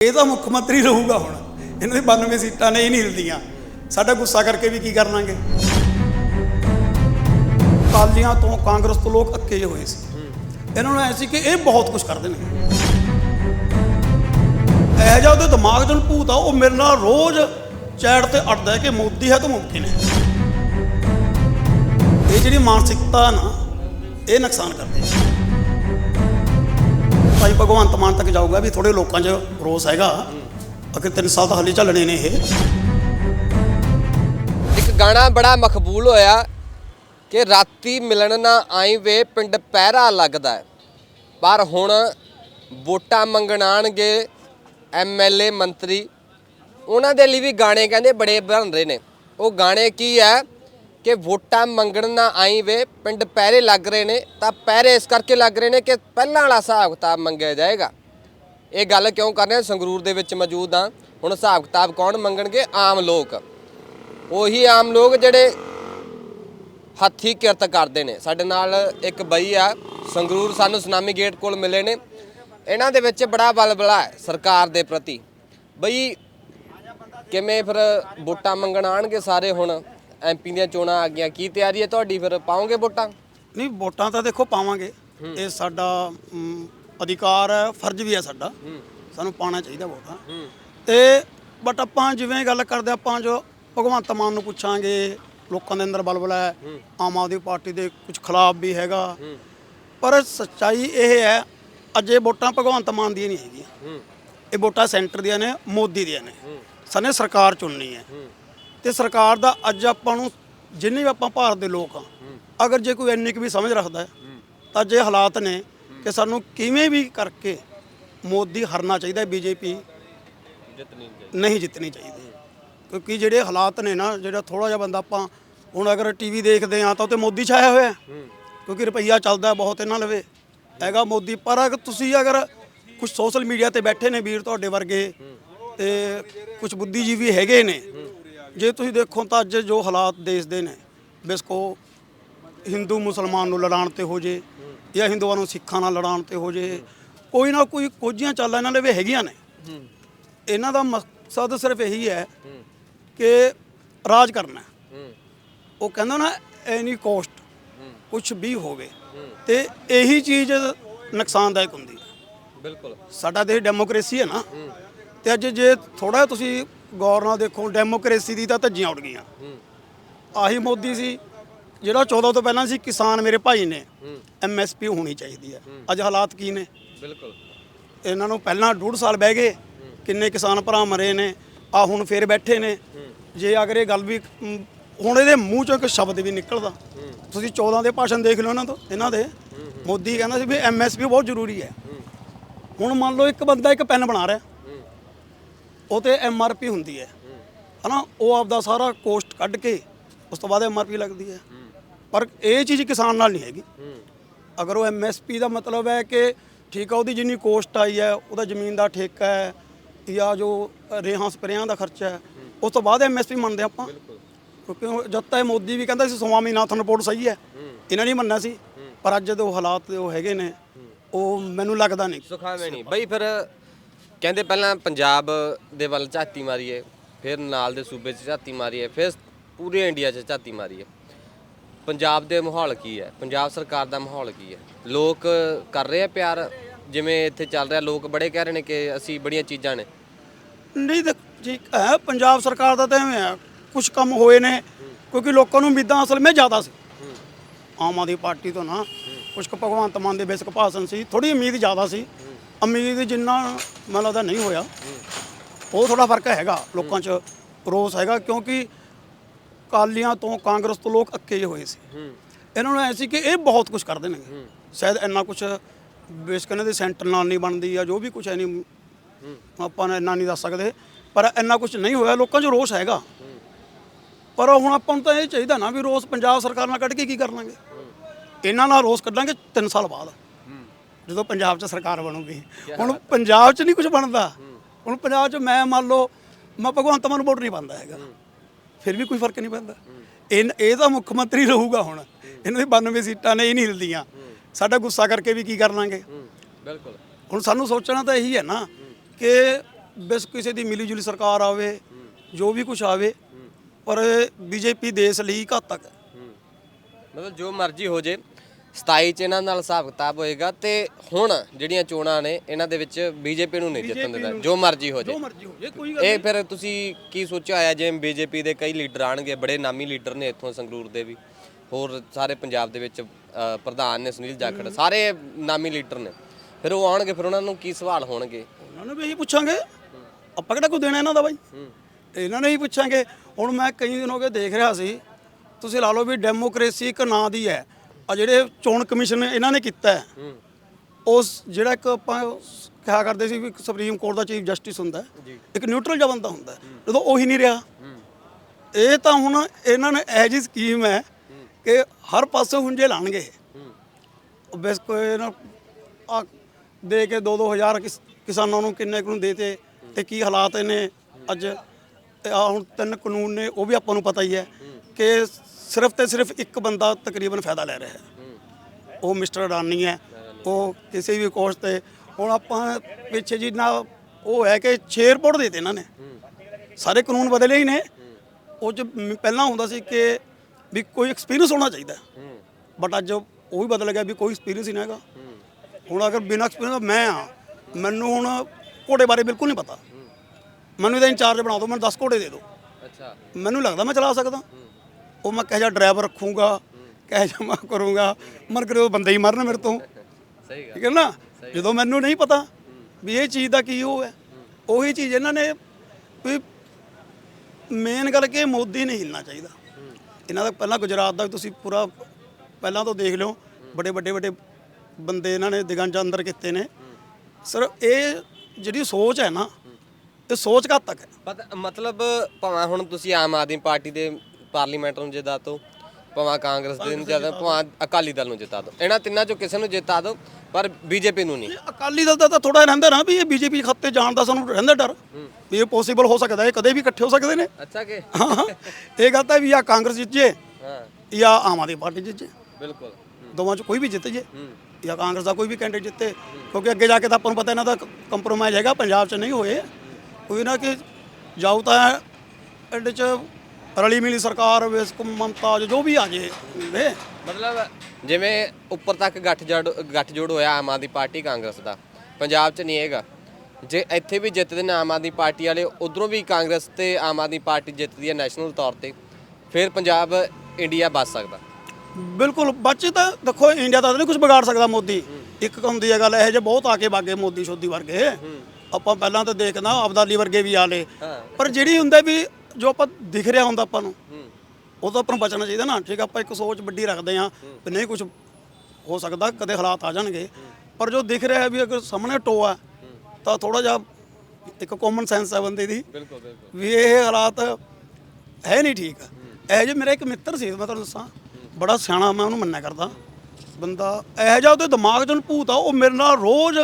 ਇਹ ਤਾਂ ਮੁੱਖ ਮੰਤਰੀ ਰਹੂਗਾ ਹੁਣ। ਇਹਨਾਂ ਦੀ 92 ਸੀਟਾਂ ਨੇ ਹੀ ਨਹੀਂ ਹਿਲਦੀਆਂ। ਸਾਡਾ ਗੁੱਸਾ ਕਰਕੇ ਵੀ ਕੀ ਕਰ ਲਾਂਗੇ ਕਾਲੀਆਂ ਤੋਂ ਕਾਂਗਰਸ ਤੋਂ ਲੋਕ ਅੱਕੇ ਜਿਹੇ ਹੋਏ ਸੀ। ਇਹਨਾਂ ਨੂੰ ਐ ਸੀ ਕਿ ਇਹ ਬਹੁਤ ਕੁਝ ਕਰਦੇ ਨੇ ਇਹ ਜਿਹਾ ਉਹਦੇ ਦਿਮਾਗ 'ਚ ਭੂਤ ਆ, ਉਹ ਮੇਰੇ ਨਾਲ ਰੋਜ਼ ਚੈਟ ਤੇ ਅੜਦਾ ਕਿ ਮੋਦੀ ਹੈ ਤਾਂ ਮੁਮਕਿਨ ਹੈ ਇਹ ਜਿਹੜੀ ਮਾਨਸਿਕਤਾ ਨਾ, ਇਹ ਨੁਕਸਾਨ ਕਰਦੀ ਹੈ। ਭਾਈ ਭਗਵੰਤ ਮਾਨ ਤੱਕ ਜਾਊਗਾ ਵੀ ਥੋੜੇ ਲੋਕਾਂ 'ਚ ਰੋਸ ਹੈਗਾ ਅਗਰ 3 ਸਾਲ ਤਾਂ ਹਾਲੇ ਚੱਲਣੇ ਨੇ ਇਹ। ਇੱਕ ਗਾਣਾ ਬੜਾ ਮਕਬੂਲ ਹੋਇਆ ਕਿ ਰਾਤੀ ਮਿਲਣ ਨਾ ਆਈ ਵੇ, ਪਿੰਡ ਪਹਿਰਾ ਲੱਗਦਾ ਪਰ ਹੁਣ ਵੋਟਾਂ ਮੰਗਣ ਆਣਗੇ ਐਮਐਲਏ ਮੰਤਰੀ। ਉਹਨਾਂ ਦੇ ਲਈ ਵੀ ਗਾਣੇ ਕਹਿੰਦੇ ਬੜੇ ਬਣ ਰਹੇ ਨੇ। ਉਹ ਗਾਣੇ ਕੀ ਹੈ? ਕਿ ਵੋਟਾਂ ਮੰਗਣ ਨਾ ਆਈ ਵੇ, ਪਿੰਡ ਪਹਿਰੇ ਲੱਗ ਰਹੇ ਨੇ, ਤਾਂ ਪਹਿਰੇ ਇਸ ਕਰਕੇ ਲੱਗ ਰਹੇ ਨੇ ਕਿ ਪਹਿਲਾਂ ਵਾਲਾ ਹਿਸਾਬ ਕਿਤਾਬ ਮੰਗਿਆ ਜਾਏਗਾ। ਇਹ ਗੱਲ ਕਿਉਂ ਕਰ ਰਹੇ? ਸੰਗਰੂਰ ਦੇ ਵਿੱਚ ਮੌਜੂਦ ਆ ਹੁਣ ਹਿਸਾਬ ਕਿਤਾਬ ਕੌਣ ਮੰਗਣਗੇ? ਆਮ ਲੋਕ। ਉਹੀ ਆਮ ਲੋਕ ਜਿਹੜੇ ਹੱਥੀ ਕਿਰਤ ਕਰਦੇ ਨੇ। ਸਾਡੇ ਨਾਲ ਇੱਕ ਬਈ ਆ, ਸੰਗਰੂਰ ਸਾਨੂੰ ਸੁਨਾਮੀ ਗੇਟ ਕੋਲ ਮਿਲੇ ਨੇ। ਇਹਨਾਂ ਦੇ ਵਿੱਚ ਬੜਾ ਬਲਬਲਾ ਹੈ ਸਰਕਾਰ ਦੇ ਪ੍ਰਤੀ। ਬਈ, ਕਿਵੇਂ ਫਿਰ ਵੋਟਾਂ ਮੰਗਣ ਆਣਗੇ ਸਾਰੇ ਹੁਣ? ਐਮਪੀ ਦੀਆਂ ਚੋਣਾਂ ਆ ਗਈਆਂ ਕੀ ਤਿਆਰੀ ਹੈ ਤੁਹਾਡੀ ਫਿਰ? ਪਾਓਗੇ ਵੋਟਾਂ? ਨਹੀਂ ਵੋਟਾਂ ਤਾਂ ਦੇਖੋ ਪਾਵਾਂਗੇ। ਇਹ ਸਾਡਾ ਮ, ਅਧਿਕਾਰ ਹੈ ਫਰਜ਼ ਵੀ ਹੈ ਸਾਡਾ। ਸਾਨੂੰ ਪਾਣਾ ਚਾਹੀਦਾ ਵੋਟਾਂ। ਤੇ ਬਟ ਆਪਾਂ ਜਿਵੇਂ ਗੱਲ ਕਰਦੇ ਆਪਾਂ ਜੋ ਭਗਵੰਤ ਮਾਨ ਨੂੰ ਪੁੱਛਾਂਗੇ ਲੋਕਾਂ ਦੇ ਅੰਦਰ ਬਲਬਲਾ ਹੈ ਆਮ ਆਦਮੀ ਪਾਰਟੀ ਦੇ ਕੁਝ ਖਿਲਾਫ ਵੀ ਹੈਗਾ। ਪਰ ਸੱਚਾਈ ਇਹ ਹੈ ਅਜੇ ਵੋਟਾਂ ਭਗਵੰਤ ਮਾਨ ਦੀਆਂ ਨਹੀਂ ਹੈਗੀਆਂ। ਇਹ ਵੋਟਾਂ ਸੈਂਟਰ ਦੀਆਂ ਨੇ ਮੋਦੀ ਦੀਆਂ ਨੇ। ਸਾਨੇ ਸਰਕਾਰ ਚੁਣਨੀ ਹੈ। ਤੇ ਸਰਕਾਰ ਦਾ ਅੱਜ ਆਪਾਂ ਨੂੰ ਜਿੰਨੇ ਵੀ ਆਪਾਂ ਭਾਰਤ ਦੇ ਲੋਕ ਆ ਅਗਰ ਜੇ ਕੋਈ ਇੰਨੀ ਕੁ ਵੀ ਸਮਝ ਰੱਖਦਾ ਹੈ ਤਾਂ ਜੇ ਹਾਲਾਤ ਨੇ ਕਿ ਸਾਨੂੰ ਕਿਵੇਂ ਵੀ ਕਰਕੇ ਮੋਦੀ ਹਰਨਾ ਚਾਹੀਦਾ ਬੀਜੇਪੀ ਨਹੀਂ ਜਿੱਤਣੀ ਚਾਹੀਦੀ। ਕਿਉਂਕਿ ਜਿਹੜੇ ਹਾਲਾਤ ਨੇ ਨਾ ਜਿਹੜਾ ਥੋੜਾ ਜਿਹਾ ਬੰਦਾ ਆਪਾਂ ਹੁਣ ਅਗਰ ਟੀਵੀ ਦੇਖਦੇ ਆ ਤਾਂ ਉੱਤੇ ਮੋਦੀ ਛਾਇਆ ਹੋਇਆ। ਕਿਉਂਕਿ ਰੁਪਈਆ ਚੱਲਦਾ ਬਹੁਤ ਇਹਨਾਂ ਲਵੇ। ਹੈਗਾ ਮੋਦੀ ਪਰ ਅਗਰ ਤੁਸੀਂ ਅਗਰ ਕੁਝ ਸੋਸ਼ਲ ਮੀਡੀਆ ਤੇ ਬੈਠੇ ਨੇ ਵੀਰ ਤੁਹਾਡੇ ਵਰਗੇ ਤੇ ਕੁਝ ਬੁੱਧੀਜੀਵੀ ਹੈਗੇ ਨੇ ਜੇ ਤੁਸੀਂ ਦੇਖੋ ਤਾਂ ਅੱਜ ਜੋ ਹਾਲਾਤ ਦੇਸ਼ ਦੇ ਨੇ ਬਿਸਕੋ ਹਿੰਦੂ ਮੁਸਲਮਾਨ ਨੂੰ ਲੜਾਉਣ ਤੇ ਹੋ ਜੇ ਜਾਂ ਹਿੰਦੂਆਂ ਨੂੰ ਸਿੱਖਾਂ ਨਾਲ ਲੜਾਉਣ ਤੇ ਹੋ ਜੇ ਕੋਈ ਨਾ ਕੋਈ ਕੋਝੀਆਂ ਚਾਲਾਂ ਇਹਨਾਂ ਦੇ ਵੀ ਹੈਗੀਆਂ ਨੇ। ਇਹਨਾਂ ਦਾ ਮਕਸਦ ਸਿਰਫ ਇਹੀ ਹੈ ਕਿ ਰਾਜ ਕਰਨਾ। ਉਹ ਕਹਿੰਦਾ ਨਾ ਐਨੀ ਕੋਸਟ ਕੁਝ ਵੀ ਹੋਵੇ ਤੇ ਇਹੀ ਚੀਜ਼ ਨੁਕਸਾਨਦਾਇਕ ਹੁੰਦੀ ਹੈ। ਬਿਲਕੁਲ। ਸਾਡਾ ਦੇਸ਼ ਡੈਮੋਕ੍ਰੇਸੀ ਹੈ ਨਾ। ਤੇ ਅੱਜ ਜੇ ਥੋੜਾ ਤੁਸੀਂ ਗੌਰ ਨਾਲ ਦੇਖੋ ਡੈਮੋਕ੍ਰੇਸੀ ਦੀ ਤਾਂ ਧੱਜੀਆਂ ਉੱਡ ਗਈਆਂ। ਆਹੀ ਮੋਦੀ ਸੀ ਜਿਹੜਾ 14 ਤੋਂ ਪਹਿਲਾਂ ਸੀ ਕਿਸਾਨ ਮੇਰੇ ਭਾਈ ਨੇ। ਐਮਐਸਪੀ ਹੋਣੀ ਚਾਹੀਦੀ ਹੈ। ਅੱਜ ਹਾਲਾਤ ਕੀ ਨੇ? ਬਿਲਕੁਲ। ਇਹਨਾਂ ਨੂੰ ਪਹਿਲਾਂ ਡੂਢ ਸਾਲ ਬਹਿ ਗਏ ਕਿੰਨੇ ਕਿਸਾਨ ਭਰਾ ਮਰੇ ਨੇ ਆ ਹੁਣ ਫੇਰ ਬੈਠੇ ਨੇ। ਜੇ ਅਗਰ ਇਹ ਗੱਲ ਵੀ ਹੁਣ ਇਹਦੇ ਮੂੰਹ ਚੋਂ ਇੱਕ ਸ਼ਬਦ ਵੀ ਨਿਕਲਦਾ। ਤੁਸੀਂ 14 ਦੇ ਭਾਸ਼ਣ ਦੇਖ ਲਓ ਇਹਨਾਂ ਤੋਂ ਇਹਨਾਂ ਦੇ। ਮੋਦੀ ਕਹਿੰਦਾ ਸੀ ਵੀ ਐਮਐਸਪੀ ਬਹੁਤ ਜ਼ਰੂਰੀ ਹੈ। ਹੁਣ ਮੰਨ ਲਓ ਇੱਕ ਬੰਦਾ ਇੱਕ ਪੈਨ ਬਣਾ ਰਿਹਾ। ਉਹ ਤੇ ਪੀ ਹੁੰਦੀ ਹੈ। ਹਨਾ, ਉਹ ਆਪਦਾ ਸਾਰਾ ਕੋਸਟ ਕੱਢ ਕੇ ਉਸ ਤੋਂ ਬਾਅਦ ਐੱਮ ਆਰ ਪੀ ਲੱਗਦੀ ਹੈ। ਪਰ ਇਹ ਚੀਜ਼ ਕਿਸਾਨ ਨਾਲ ਨਹੀਂ ਹੈਗੀ। ਅਗਰ ਉਹ ਐਮਐਸਪੀ ਦਾ ਮਤਲਬ ਹੈ ਕਿ ਠੀਕ ਆ, ਉਹਦੀ ਜਿੰਨੀ ਕੋਸਟ ਆਈ ਹੈ, ਉਹਦਾ ਜ਼ਮੀਨ ਦਾ ਠੇਕਾ ਹੈ, ਜਾਂ ਜੋ ਰੇਹਾਂ ਸਪਰੇਆਂ ਦਾ ਖਰਚਾ ਹੈ, ਉਸ ਤੋਂ ਬਾਅਦ ਐਮਐਸਪੀ ਮੰਨਦੇ ਆਪਾਂ। ਕਿਉਂਕਿ ਉਹ ਜਦ ਤੱਕ ਮੋਦੀ ਵੀ ਕਹਿੰਦਾ ਸੀ, ਸਵਾਮੀਨਾਥਨ ਰਿਪੋਰਟ ਸਹੀ ਹੈ। ਇਹਨਾਂ ਨੇ ਮੰਨਿਆ ਸੀ। ਪਰ ਅੱਜ ਦੇ ਹਾਲਾਤ ਉਹ ਹੈਗੇ ਨੇ, ਉਹ ਮੈਨੂੰ ਲੱਗਦਾ ਨਹੀਂ। ਸੁਖਾਵੇਂ ਨਹੀਂ। ਬਈ ਫਿਰ ਕਹਿੰਦੇ ਪਹਿਲਾਂ ਪੰਜਾਬ ਦੇ ਵੱਲ ਝਾਤੀ ਮਾਰੀਏ, ਫਿਰ ਨਾਲ ਦੇ ਸੂਬੇ 'ਚ ਝਾਤੀ ਮਾਰੀਏ, ਫਿਰ ਪੂਰੇ ਇੰਡੀਆ 'ਚ ਝਾਤੀ ਮਾਰੀਏ। ਪੰਜਾਬ ਦੇ ਮਾਹੌਲ ਕੀ ਹੈ? ਪੰਜਾਬ ਸਰਕਾਰ ਦਾ ਮਾਹੌਲ ਕੀ ਹੈ? ਲੋਕ ਕਰ ਰਹੇ ਆ ਪਿਆਰ? ਜਿਵੇਂ ਇੱਥੇ ਚੱਲ ਰਿਹਾ, ਲੋਕ ਬੜੇ ਕਹਿ ਰਹੇ ਨੇ ਕਿ ਅਸੀਂ ਬੜੀਆਂ ਚੀਜ਼ਾਂ ਨੇ। ਨਹੀਂ ਤਾਂ ਠੀਕ ਹੈ, ਪੰਜਾਬ ਸਰਕਾਰ ਦਾ ਤਾਂ ਐਵੇਂ ਹੈ ਕੁਝ ਕੰਮ ਹੋਏ ਨੇ, ਕਿਉਂਕਿ ਲੋਕਾਂ ਨੂੰ ਉਮੀਦਾਂ ਅਸਲ ਵਿੱਚ ਜ਼ਿਆਦਾ ਸੀ। ਆਮ ਆਦਮੀ ਪਾਰਟੀ ਤੋਂ ਨਾ ਕੁਝ ਕੁ ਭਗਵੰਤ ਮਾਨ ਦੇ ਬੇਸਕ ਭਾਸ਼ਣ ਸੀ ਥੋੜੀ ਉਮੀਦ ਜ਼ਿਆਦਾ ਸੀ। ਉਮੀਦ ਜਿੰਨਾ ਮੈਨੂੰ ਲੱਗਦਾ ਨਹੀਂ ਹੋਇਆ। ਉਹ ਥੋੜਾ ਫ਼ਰਕ ਹੈਗਾ ਲੋਕਾਂ 'ਚ ਰੋਸ ਹੈਗਾ ਕਿਉਂਕਿ ਕਾਲੀਆਂ ਤੋਂ ਕਾਂਗਰਸ ਤੋਂ ਲੋਕ ਅੱਕੇ ਜਿਹੇ ਹੋਏ ਸੀ। ਇਹਨਾਂ ਨੂੰ ਐ ਸੀ ਕਿ ਇਹ ਬਹੁਤ ਕੁਝ ਕਰਦੇ ਨੇ ਸ਼ਾਇਦ ਇੰਨਾ ਕੁਝ ਬੇਸਿਕ ਇਹਨਾਂ ਦੇ ਸੈਂਟਰ ਨਾਲ ਨਹੀਂ ਬਣਦੀ ਆ ਜੋ ਵੀ ਕੁਝ ਹੈ ਨਹੀਂ ਆਪਾਂ ਨੇ ਇੰਨਾ ਨਹੀਂ ਦੱਸ ਸਕਦੇ। ਪਰ ਇੰਨਾ ਕੁਝ ਨਹੀਂ ਹੋਇਆ ਲੋਕਾਂ 'ਚ ਰੋਸ ਹੈਗਾ। ਪਰ ਹੁਣ ਆਪਾਂ ਨੂੰ ਤਾਂ ਇਹ ਚਾਹੀਦਾ ਨਾ ਵੀ ਰੋਸ ਪੰਜਾਬ ਸਰਕਾਰ ਨਾਲ ਕੱਢ ਕੇ ਕੀ ਕਰ ਲਾਂਗੇ। ਇਹਨਾਂ ਨਾਲ ਰੋਸ ਕੱਢਾਂਗੇ 3 ਸਾਲ ਬਾਅਦ। ਜਦੋਂ ਪੰਜਾਬ 'ਚ ਸਰਕਾਰ ਬਣੂਗੀ। ਹੁਣ ਪੰਜਾਬ 'ਚ ਨਹੀਂ ਕੁਝ ਬਣਦਾ। ਹੁਣ ਪੰਜਾਬ 'ਚ ਮੈਂ ਮੰਨ ਲਓ ਮੈਂ ਭਗਵੰਤ ਮਾਨ ਨੂੰ ਵੋਟ ਨਹੀਂ ਪਾਉਂਦਾ ਹੈਗਾ। ਫਿਰ ਵੀ ਕੋਈ ਫ਼ਰਕ ਨਹੀਂ ਪੈਂਦਾ। ਇਹ ਇਹ ਤਾਂ ਮੁੱਖ ਮੰਤਰੀ ਰਹੂਗਾ ਹੁਣ। ਇਹਨਾਂ ਦੀ 92 ਸੀਟਾਂ ਨੇ ਹੀ ਨਹੀਂ ਹਿਲਦੀਆਂ। ਸਾਡਾ ਗੁੱਸਾ ਕਰਕੇ ਵੀ ਕੀ ਕਰ ਲਾਂਗੇ ਬਿਲਕੁਲ। ਹੁਣ ਸਾਨੂੰ ਸੋਚਣਾ ਤਾਂ ਇਹੀ ਹੈ ਨਾ ਕਿ ਬਸ ਕਿਸੇ ਦੀ ਮਿਲੀ ਜੁਲੀ ਸਰਕਾਰ ਆਵੇ ਜੋ ਵੀ ਕੁਝ ਆਵੇ ਪਰ ਬੀਜੇਪੀ ਦੇਸ਼ ਲਈ ਘਾਤਕ ਹੈ। ਮਤਲਬ ਜੋ ਮਰਜ਼ੀ ਹੋ ਜੇ 27 ਚ ਇਹਨਾਂ ਨਾਲ ਹਿਸਾਬ ਕਿਤਾਬ ਹੋਏਗਾ ਤੇ ਹੁਣ ਜਿਹੜੀਆਂ ਚੋਣਾਂ ਨੇ ਇਹਨਾਂ ਦੇ ਵਿੱਚ ਬੀਜੇਪੀ ਨੂੰ ਨਹੀਂ ਜਿੱਤਣ ਦੇਣਾ ਜੋ ਮਰਜ਼ੀ ਹੋ ਜੇ। ਜੋ ਮਰਜ਼ੀ ਹੋ ਜੇ ਕੋਈ ਗੱਲ ਇਹ ਫਿਰ ਤੁਸੀਂ ਕੀ ਸੋਚਿਆ ਹੋਇਆ ਜਿਵੇਂ ਬੀਜੇਪੀ ਦੇ ਕਈ ਲੀਡਰ ਆਣਗੇ ਬੜੇ ਨਾਮੀ ਲੀਡਰ ਨੇ ਇੱਥੋਂ ਸੰਗਰੂਰ ਦੇ ਵੀ। ਹੋਰ ਸਾਰੇ ਪੰਜਾਬ ਦੇ ਵਿੱਚ ਅ, ਪ੍ਰਧਾਨ ਨੇ ਸੁਨੀਲ ਜਾਖੜ। ਸਾਰੇ ਨਾਮੀ ਲੀਡਰ ਨੇ। ਫਿਰ ਉਹ ਆਉਣਗੇ ਫਿਰ ਉਹਨਾਂ ਨੂੰ ਕੀ ਸਵਾਲ ਹੋਣਗੇ? ਉਹਨਾਂ ਨੂੰ ਵੀ ਇਹੀ ਪੁੱਛਾਂਗੇ। ਆਪਾਂ ਕਿਹੜਾ ਕੋਈ ਦੇਣਾ ਇਹਨਾਂ ਦਾ ਬਾਈ? ਇਹਨਾਂ ਨੇ ਹੀ ਪੁੱਛਾਂਗੇ। ਹੁਣ ਮੈਂ ਕਈ ਦਿਨ ਹੋ ਗਏ ਦੇਖ ਰਿਹਾ ਸੀ। ਤੁਸੀਂ ਲਾ ਲਓ ਵੀ ਡੈਮੋਕ੍ਰੇਸੀ ਇੱਕ ਨਾਂ ਦੀ ਹੈ। ਆ ਜਿਹੜੇ ਚੋਣ ਕਮਿਸ਼ਨ ਇਹਨਾਂ ਨੇ ਕੀਤਾ ਹੈ ਉਸ ਜਿਹੜਾ ਇੱਕ ਆਪਾਂ ਕਿਹਾ ਕਰਦੇ ਸੀ ਵੀ ਸੁਪਰੀਮ ਕੋਰਟ ਦਾ ਚੀਫ ਜਸਟਿਸ ਹੁੰਦਾ ਹੈ ਇੱਕ ਨਿਊਟਰਲ ਜਿਹਾ ਬੰਦਾ ਹੁੰਦਾ ਹੈ ਜਦੋਂ ਉਹੀ ਨਹੀਂ ਰਿਹਾ। ਇਹ ਤਾਂ ਹੁਣ ਇਹਨਾਂ ਨੇ ਇਹ ਜੀ ਸਕੀਮ ਹੈ ਕਿ ਹਰ ਪਾਸੇ ਹੁੰਜੇ ਲਾਣਗੇ। ਬਸ ਕੋਈ ਨਾ ਆ ਦੇ ਕੇ 2-2000 ਕਿਸਾਨਾਂ ਨੂੰ ਕਿੰਨੇ ਕੁ ਨੂੰ ਦੇਤੇ ਤੇ ਕੀ ਹਾਲਾਤ ਨੇ ਅੱਜ ਆ ਹੁਣ ਤਿੰਨ ਕਾਨੂੰਨ ਨੇ, ਉਹ ਵੀ ਆਪਾਂ ਨੂੰ ਪਤਾ ਹੀ ਹੈ ਕਿ ਸਿਰਫ ਤੇ ਸਿਰਫ ਇੱਕ ਬੰਦਾ ਤਕਰੀਬਨ ਫਾਇਦਾ ਲੈ ਰਿਹਾ ਹੈ। ਉਹ ਮਿਸਟਰ ਅਡਾਨੀ ਹੈ, ਉਹ ਕਿਸੇ ਵੀ ਕੋਸਟ ਤੇ, ਹੁਣ ਆਪਾਂ ਪਿੱਛੇ ਜੀ ਨਾ ਉਹ ਹੈ ਕਿ 6 ਰਿਪੋਰਟ ਦੇਤੇ ਇਹਨਾਂ ਨੇ। ਸਾਰੇ ਕਾਨੂੰਨ ਬਦਲੇ ਹੀ ਨੇ। ਉਹ ਚ ਪਹਿਲਾਂ ਹੁੰਦਾ ਸੀ ਕਿ ਵੀ ਕੋਈ ਐਕਸਪੀਰੀਅੰਸ ਹੋਣਾ ਚਾਹੀਦਾ। ਬਟ ਅੱਜ ਉਹ ਵੀ ਬਦਲ ਗਿਆ ਵੀ ਕੋਈ ਐਕਸਪੀਰੀਅੰਸ ਹੀ ਨਹੀਂ ਹੈਗਾ। ਹੁਣ ਅਗਰ ਬਿਨਾਂ ਐਕਸਪੀਰੀਅੰਸ ਮੈਂ ਆ ਮੈਨੂੰ ਹੁਣ ਘੋੜੇ ਬਾਰੇ ਬਿਲਕੁਲ ਨਹੀਂ ਪਤਾ। ਮੈਨੂੰ ਇਹਦਾ ਇੰਚਾਰਜ ਬਣਾ ਦਿਓ ਮੈਨੂੰ 10 ਘੋੜੇ ਦੇ ਦਿਓ। ਅੱਛਾ। ਮੈਨੂੰ ਲੱਗਦਾ ਮੈਂ ਚਲਾ ਸਕਦਾ। ਉਹ ਮੈਂ ਕਿਹੋ ਡਰਾਈਵਰ ਰੱਖੂੰਗਾ ਕਿਹੋ ਜਿਹਾ ਮੈਂ ਕਰੂੰਗਾ ਮਰ ਕਰੇ ਉਹ ਬੰਦੇ ਹੀ ਮਰਨ ਮੇਰੇ ਤੋਂ। ਸਹੀ ਗੱਲ। ਠੀਕ ਹੈ ਨਾ? ਜਦੋਂ ਮੈਨੂੰ ਨਹੀਂ ਪਤਾ ਵੀ ਇਹ ਚੀਜ਼ ਦਾ ਕੀ ਉਹ ਹੈ ਉਹੀ ਚੀਜ਼ ਇਹਨਾਂ ਨੇ ਵੀ ਮੇਨ ਗੱਲ ਕਿ ਮੋਦੀ ਨਹੀਂ ਹਿੱਲਣਾ ਚਾਹੀਦਾ। ਇਹਨਾਂ ਦਾ ਪਹਿਲਾਂ ਗੁਜਰਾਤ ਦਾ ਤੁਸੀਂ ਪੂਰਾ ਪਹਿਲਾਂ ਤੋਂ ਦੇਖ ਲਿਓ ਬੜੇ ਵੱਡੇ ਵੱਡੇ ਬੰਦੇ ਇਹਨਾਂ ਨੇ ਦਿਗੰਜ ਅੰਦਰ ਕੀਤੇ ਨੇ। ਸਰ ਇਹ ਜਿਹੜੀ ਸੋਚ ਹੈ ਨਾ ਇਹ ਸੋਚ ਘਾਤਕ ਹੈ? ਪਤਾ ਮਤਲਬ ਭਾਵੇਂ ਹੁਣ ਤੁਸੀਂ ਆਮ ਆਦਮੀ ਪਾਰਟੀ ਦੇ ਪਾਰਲੀਮੈਂਟ ਨੂੰ ਜਿਤਾ ਦਿਓ ਭਾਵੇਂ ਕਾਂਗਰਸ ਦੇ ਨੂੰ ਜਿਤਾ ਦਿਓ ਭਾਵੇਂ ਅਕਾਲੀ ਦਲ ਨੂੰ ਜਿਤਾ ਦਿਓ ਇਹਨਾਂ ਤਿੰਨਾਂ ਚੋਂ ਕਿਸੇ ਨੂੰ ਜਿਤਾ ਦਿਓ ਪਰ ਬੀਜੇਪੀ ਨੂੰ ਨਹੀਂ। ਅਕਾਲੀ ਦਲ ਦਾ ਤਾਂ ਥੋੜਾ ਰਹਿੰਦਾ ਨਾ ਵੀ ਇਹ ਬੀਜੇਪੀ ਖਾਤੇ ਜਾਣ ਦਾ ਸਾਨੂੰ ਰਹਿੰਦਾ ਡਰ ਵੀ ਇਹ ਪੋਸੀਬਲ ਹੋ ਸਕਦਾ ਹੈ ਕਦੇ ਵੀ ਇਕੱਠੇ ਹੋ ਸਕਦੇ ਨੇ। ਅੱਛਾ ਕਿ? ਹਾਂ ਇਹ ਗੱਲ ਤਾਂ ਵੀ ਆ ਕਾਂਗਰਸ ਜਿੱਤ ਜੇ ਹਾਂ। ਜਾਂ ਆਮ ਆਦਮੀ ਪਾਰਟੀ ਜਿੱਤ ਜੇ ਬਿਲਕੁਲ ਦੋਵਾਂ ਚ ਕੋਈ ਵੀ ਜਿੱਤ ਜੇ ਜਾਂ ਕਾਂਗਰਸ ਦਾ ਕੋਈ ਵੀ ਕੈਂਡੀਡੇਟ ਜਿੱਤੇ ਕਿਉਂਕਿ ਅੱਗੇ ਜਾ ਕੇ ਤਾਂ ਆਪਾਂ ਨੂੰ ਪਤਾ ਇਹਨਾਂ ਦਾ ਕੰਪਰੋਮਾਈਜ਼ ਹੈਗਾ ਪੰਜਾਬ 'ਚ ਨਹੀਂ ਹੋਏ। ਕੋਈ ਨਾ ਕਿ ਜਾਊ ਤਾਂ ਐਡੇ 'ਚ ਰਲੀ ਮਿਲੀ ਸਰਕਾਰ ਵੇਸ ਮਮਤਾ ਜੋ ਵੀ ਆ ਜੇ। ਵੇ ਮਤਲਬ ਜਿਵੇਂ ਉੱਪਰ ਤੱਕ ਗੱਠ ਜੜ ਗੱਠ ਜੋੜ ਹੋਇਆ ਆਮ ਆਦਮੀ ਪਾਰਟੀ ਕਾਂਗਰਸ ਦਾ ਪੰਜਾਬ 'ਚ ਨਹੀਂ ਹੈਗਾ। ਜੇ ਇੱਥੇ ਵੀ ਜਿੱਤਦੇ ਨੇ ਆਮ ਆਦਮੀ ਪਾਰਟੀ ਵਾਲੇ ਉਧਰੋਂ ਵੀ ਕਾਂਗਰਸ ਤੇ ਆਮ ਆਦਮੀ ਪਾਰਟੀ ਜਿੱਤਦੀ ਹੈ ਨੈਸ਼ਨਲ ਤੌਰ ਤੇ ਫਿਰ ਪੰਜਾਬ ਇੰਡੀਆ ਬਚ ਸਕਦਾ। ਬਿਲਕੁਲ ਬੱਚੇ ਤਾਂ ਦੇਖੋ ਇੰਡੀਆ ਦਾ ਤਾਂ ਨਹੀਂ ਕੁਝ ਵਿਗਾੜ ਸਕਦਾ ਮੋਦੀ। ਇੱਕ ਹੁੰਦੀ ਹੈ ਗੱਲ ਇਹ ਜੇ ਬਹੁਤ ਆ ਕੇ ਬਾਗੇ ਮੋਦੀ ਸ਼ੋਦੀ ਵਰਗੇ ਆਪਾਂ ਪਹਿਲਾਂ ਤਾਂ ਦੇਖਦਾ ਅਬਦਾਲੀ ਵਰਗੇ ਵੀ ਆਲੇ ਪਰ ਜਿਹੜੀ ਹੁੰਦਾ ਵੀ ਜੋ ਆਪਾਂ ਦਿਖ ਰਿਹਾ ਹੁੰਦਾ ਆਪਾਂ ਨੂੰ ਉਹ ਤਾਂ ਆਪਾਂ ਨੂੰ ਬਚਣਾ ਚਾਹੀਦਾ ਨਾ। ਠੀਕ ਆ, ਆਪਾਂ ਇੱਕ ਸੋਚ ਵੱਡੀ ਰੱਖਦੇ ਆ ਵੀ ਨਹੀਂ ਕੁਝ ਹੋ ਸਕਦਾ ਕਦੇ ਹਾਲਾਤ ਆ ਜਾਣਗੇ। ਪਰ ਜੋ ਦਿਖ ਰਿਹਾ ਵੀ ਅਗਰ ਸਾਹਮਣੇ ਟੋਆ ਤਾਂ ਥੋੜਾ ਜਿਹਾ ਇੱਕ ਕਾਮਨ ਸੈਂਸ ਹੈ ਬੰਦੇ ਦੀ ਬਿਲਕੁਲ ਬਿਲਕੁਲ। ਵੀ ਇਹ ਹਾਲਾਤ ਹੈ ਨਹੀਂ ਠੀਕ। ਇਹ ਜੇ ਮੇਰਾ ਇੱਕ ਮਿੱਤਰ ਸੀ ਮੈਂ ਤੁਹਾਨੂੰ ਦੱਸਾਂ ਬੜਾ ਸਿਆਣਾ ਮੈਂ ਉਹਨੂੰ ਮੰਨਿਆ ਕਰਦਾ। ਬੰਦਾ ਇਹ ਜਿਹਾ ਉਹਦੇ ਦਿਮਾਗ 'ਚ ਭੂਤ ਆ ਉਹ ਮੇਰੇ ਨਾਲ ਰੋਜ਼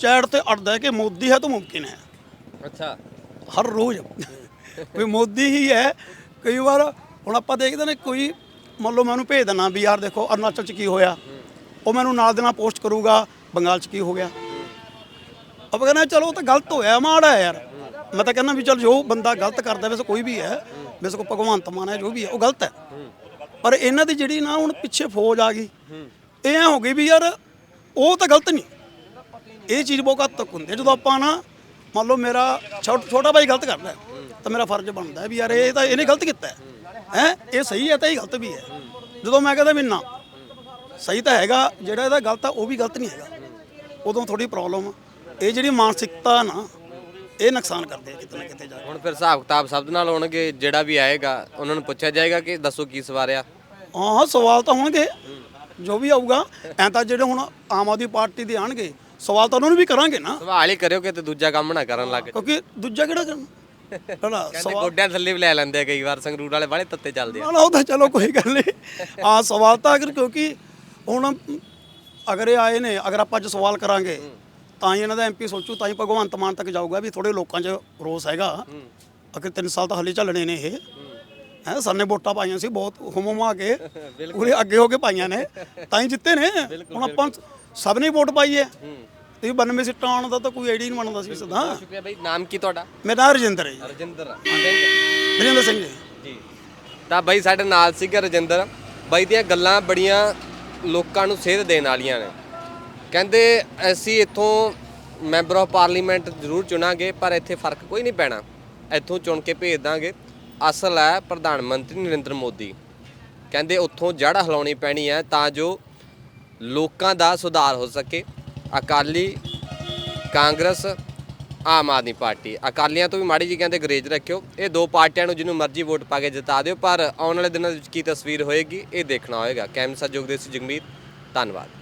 ਚੈਟ ਤੇ ਅੜਦਾ ਹੈ ਕਿ ਮੋਦੀ ਹੈ ਤਾਂ ਮੁਮਕਿਨ ਹੈ। ਅੱਛਾ। ਹਰ ਰੋਜ਼। ਵੀ ਮੋਦੀ ਹੀ ਹੈ। ਕਈ ਵਾਰ ਹੁਣ ਆਪਾਂ ਦੇਖਦੇ ਨੇ ਕੋਈ ਮੰਨ ਲਓ ਮੈਂ ਉਹਨੂੰ ਭੇਜ ਦਿੰਦਾ ਵੀ ਯਾਰ ਦੇਖੋ ਅਰੁਣਾਚਲ 'ਚ ਕੀ ਹੋਇਆ। ਉਹ ਮੈਨੂੰ ਨਾਲ ਦੇ ਨਾਲ ਪੋਸਟ ਕਰੂਗਾ ਬੰਗਾਲ 'ਚ ਕੀ ਹੋ ਗਿਆ। ਆਪਾਂ ਕਹਿੰਦੇ ਚਲੋ ਉਹ ਤਾਂ ਗਲਤ ਹੋਇਆ ਮਾੜਾ ਯਾਰ। ਮੈਂ ਤਾਂ ਕਹਿੰਦਾ ਵੀ ਚਲ ਜੋ ਬੰਦਾ ਗਲਤ ਕਰਦਾ ਵੈਸੇ ਕੋਈ ਵੀ ਹੈ। ਵੈਸੇ ਕੋ ਭਗਵੰਤ ਮਾਨ ਹੈ ਜੋ ਵੀ ਹੈ ਉਹ ਗਲਤ ਹੈ। ਪਰ ਇਹਨਾਂ ਦੀ ਜਿਹੜੀ ਨਾ ਹੁਣ ਪਿੱਛੇ ਫੌਜ ਆ ਗਈ ਇਹ ਐਂ ਹੋ ਗਈ ਵੀ ਯਾਰ ਉਹ ਤਾਂ ਗਲਤ ਨਹੀਂ। ਇਹ ਚੀਜ਼ ਬਹੁਤ ਘਾਤਕ ਹੁੰਦੀ ਹੈ। ਜਦੋਂ ਆਪਾਂ ਨਾ ਮੰਨ ਲਓ ਮੇਰਾ ਛੋਟ- ਭਾਈ ਗਲਤ ਕਰਦਾ ਤਾਂ ਮੇਰਾ ਫਰਜ਼ ਬਣਦਾ ਵੀ ਯਾਰ ਇਹ ਤਾਂ ਇਹਨੇ ਗਲਤ ਕੀਤਾ ਹੈ। ਹੈ? ਇਹ ਸਹੀ ਹੈ ਤਾਂ ਇਹ ਗਲਤ ਵੀ ਹੈ। ਜਦੋਂ ਮੈਂ ਕਹਿੰਦਾ ਵੀ ਨਾ ਸਹੀ ਤਾਂ ਹੈਗਾ ਜਿਹੜਾ ਇਹਦਾ ਗਲਤ ਆ ਉਹ ਵੀ ਗਲਤ ਨਹੀਂ ਹੈਗਾ। ਉਦੋਂ ਥੋੜੀ ਪ੍ਰੋਬਲਮ ਇਹ ਜਿਹੜੀ ਮਾਨਸਿਕਤਾ ਨਾ ਇਹ ਨੁਕਸਾਨ ਕਰਦੇ ਆ ਕਿਤੇ ਨਾ ਕਿਤੇ ਜਾ ਕੇ। ਹੁਣ ਫਿਰ ਹਿਸਾਬ ਕਿਤਾਬ ਸਭ ਨਾਲ ਹੋਣਗੇ ਜਿਹੜਾ ਵੀ ਆਏਗਾ ਉਹਨਾਂ ਨੂੰ ਪੁੱਛਿਆ ਜਾਏਗਾ ਕਿ ਦੱਸੋ ਕੀ ਸਵਾਰਿਆ ਹਾਂ ਸਵਾਲ ਤਾਂ ਹੋਣਗੇ। ਜੋ ਵੀ ਆਊਗਾ ਐਂ ਤਾਂ ਜਿਹੜੇ ਹੁਣ ਆਮ ਆਦਮੀ ਪਾਰਟੀ ਦੇ ਆਣਗੇ ਸਵਾਲ ਤਾਂ ਉਹਨਾਂ ਨੂੰ ਵੀ ਕਰਾਂਗੇ ਨਾ। ਸਵਾਲ ਹੀ ਕਰਿਓ ਕਿ ਤੇ ਦੂਜਾ ਕੰਮ ਨਾ ਕਰਨ ਲੱਗ ਕਿਉਂਕਿ ਦੂਜਾ ਕਿਹੜਾ ਕਰਨ ਹਨਾ ਕਹਿੰਦੇ ਗੋਡਿਆਂ ਥੱਲੇ ਵੀ ਲੈ ਲੈਂਦੇ ਆ ਕਈ ਵਾਰ ਸੰਗਰੂਰ ਵਾਲੇ ਬਾਲੇ ਤੱਤੇ ਚੱਲਦੇ ਆ। ਨਾ ਨਾ ਉਹ ਤਾਂ ਚਲੋ ਕੋਈ ਗੱਲ ਨਹੀਂ। ਆ ਸਵਾਲ ਤਾਂ ਅਗਰ ਕਿਉਂਕਿ ਹੁਣ ਅਗਰ ਇਹ ਆਏ ਨੇ ਅਗਰ ਆਪਾਂ ਅੱਜ ਸਵਾਲ ਕਰਾਂਗੇ ਤਾਂ ਹੀ ਇਹਨਾਂ ਦਾ ਐਮਪੀ ਸੋਚੂ ਤਾਂ ਹੀ ਭਗਵੰਤ ਮਾਨ ਤੱਕ ਜਾਊਗਾ ਵੀ ਥੋੜੇ ਲੋਕਾਂ 'ਚ ਰੋਸ ਹੈਗਾ। ਅਗਰ 3 ਸਾਲ ਤਾਂ ਹਲੇ ਚੱਲਣੇ ਨੇ ਇਹ। ਹੈ ਸਾਨੇ ਵੋਟਾਂ ਪਾਈਆਂ ਸੀ ਬਹੁਤ ਹੁਮਮਾ ਕੇ ਪੂਰੇ ਅੱਗੇ ਹੋ ਕੇ ਪਾਈਆਂ ਨੇ। ਤਾਂ ਹੀ ਜਿੱਤੇ ਨੇ। ਹੁਣ ਆਪਾਂ ਸਭ ਨੇ ਵੋਟ ਪਾਈ ਹੈ। ਤੇ 92 ਸੀਟਾਂ ਆਉਣ ਦਾ ਤਾਂ ਕੋਈ ਆਈਡੀ ਨਹੀਂ ਬਣਦਾ ਸੀ ਸਦਾ ਸ਼ੁਕਰੀਆ ਬਾਈ। ਨਾਮ ਕੀ ਤੁਹਾਡਾ? ਮੇਰਾ ਨਾਮ ਰਜਿੰਦਰ ਹੈ ਜੀ। ਰਜਿੰਦਰ। ਰਜਿੰਦਰ ਸਿੰਘ ਜੀ। ਜੀ। ਤਾਂ ਬਾਈ ਸਾਡੇ ਨਾਲ ਸੀਗਾ ਰਜਿੰਦਰ। ਬਾਈ ਦੀਆਂ ਗੱਲਾਂ ਬੜੀਆਂ ਲੋਕਾਂ ਨੂੰ ਸੇਧ ਦੇਣ ਵਾਲੀਆਂ ਨੇ। ਕਹਿੰਦੇ ਅਸੀਂ ਇੱਥੋਂ ਮੈਂਬਰ ਆਫ ਪਾਰਲੀਮੈਂਟ ਜ਼ਰੂਰ ਚੁਣਾਂਗੇ ਪਰ ਇੱਥੇ ਫ਼ਰਕ ਕੋਈ ਨਹੀਂ ਪੈਣਾ। ਇੱਥੋਂ ਚੁਣ ਕੇ ਭੇਜ ਦਾਂਗੇ। ਅਸਲ ਹੈ ਪ੍ਰਧਾਨ ਮੰਤਰੀ ਨਰਿੰਦਰ ਮੋਦੀ। ਕਹਿੰਦੇ ਉੱਥੋਂ ਜੜ ਹਿਲਾਉਣੀ ਪੈਣੀ ਹੈ ਤਾਂ ਜੋ ਲੋਕਾਂ ਦਾ ਸੁਧਾਰ ਹੋ ਸਕੇ। Akali Congress, Aam Aadmi party. ਅਕਾਲੀਆਂ ਤੋਂ ਵੀ ਮਾੜੀ ਜੀ ਕਹਿੰਦੇ ਗਰੇਜ ਰੱਖਿਓ। ਇਹ ਦੋ ਪਾਰਟੀਆਂ ਨੂੰ ਜਿਹਨੂੰ ਮਰਜ਼ੀ ਵੋਟ ਪਾ ਕੇ ਜਿਤਾ ਦਿਓ, ਪਰ ਆਉਣ ਵਾਲੇ ਦਿਨਾਂ ਵਿੱਚ ਕੀ ਤਸਵੀਰ ਹੋਏਗੀ, ਇਹ ਦੇਖਣਾ ਹੋਏਗਾ। ਕੈਮ ਸਹਿਯੋਗ ਦੇ ਸੀ ਜਗਮੀਤ। ਧੰਨਵਾਦ।